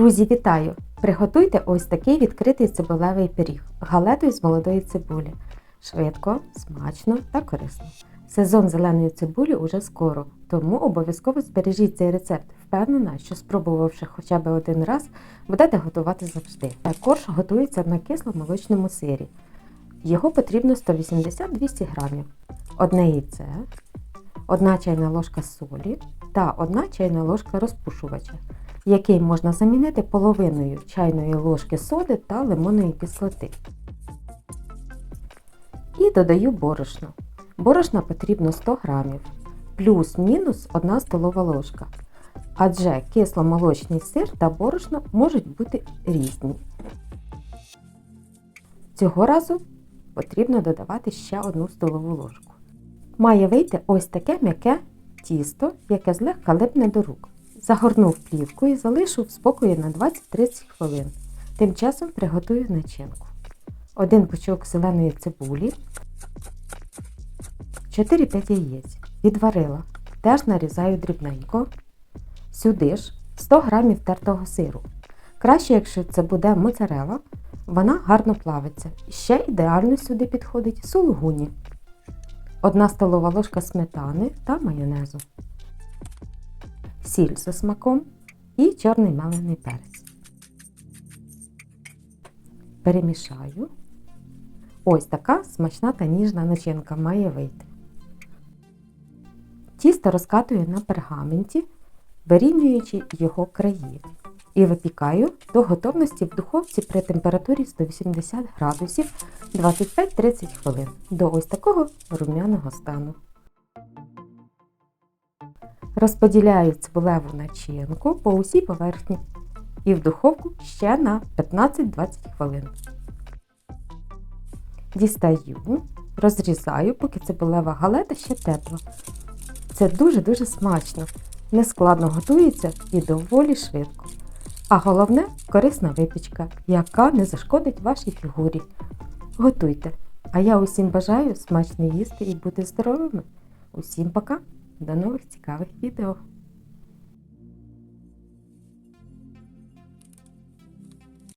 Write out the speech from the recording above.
Друзі, вітаю! Приготуйте ось такий відкритий цибулевий пиріг галетою з молодої цибулі. Швидко, смачно та корисно. Сезон зеленої цибулі уже скоро, тому обов'язково збережіть цей рецепт. Впевнена, що спробувавши хоча б один раз, будете готувати завжди. Корж готується на кисломолочному сирі. Його потрібно 180-200 грамів. Одне яйце, одна чайна ложка солі та одна чайна ложка розпушувача, який можна замінити половиною чайної ложки соди та лимонної кислоти. І додаю борошно. Борошна потрібно 100 грамів, плюс-мінус 1 столова ложка. Адже кисломолочний сир та борошно можуть бути різні. Цього разу потрібно додавати ще 1 столову ложку. Має вийти ось таке м'яке тісто, яке злегка липне до рук. Загорнув плівку і залишу в спокої на 20-30 хвилин. Тим часом приготую начинку. Один пучок зеленої цибулі, 4-5 яєць. Відварила. Теж нарізаю дрібненько. Сюди ж 100 г тертого сиру. Краще, якщо це буде моцарела, вона гарно плавиться. Ще ідеально сюди підходить сулугуні. 1 столова ложка сметани та майонезу. Сіль за смаком і чорний мелений перець. Перемішаю. Ось така смачна та ніжна начинка має вийти. Тісто розкатую на пергаменті, вирівнюючи його краї. І випікаю до готовності в духовці при температурі 180 градусів 25-30 хвилин до ось такого рум'яного стану. Розподіляю цибулеву начинку по усій поверхні і в духовку ще на 15-20 хвилин. Дістаю, розрізаю, поки цибулева галета ще тепла. Це дуже-дуже смачно, нескладно готується і доволі швидко. А головне корисна випічка, яка не зашкодить вашій фігурі. Готуйте! А я усім бажаю смачно їсти і бути здоровими. Усім пока! До нових цікавих відео!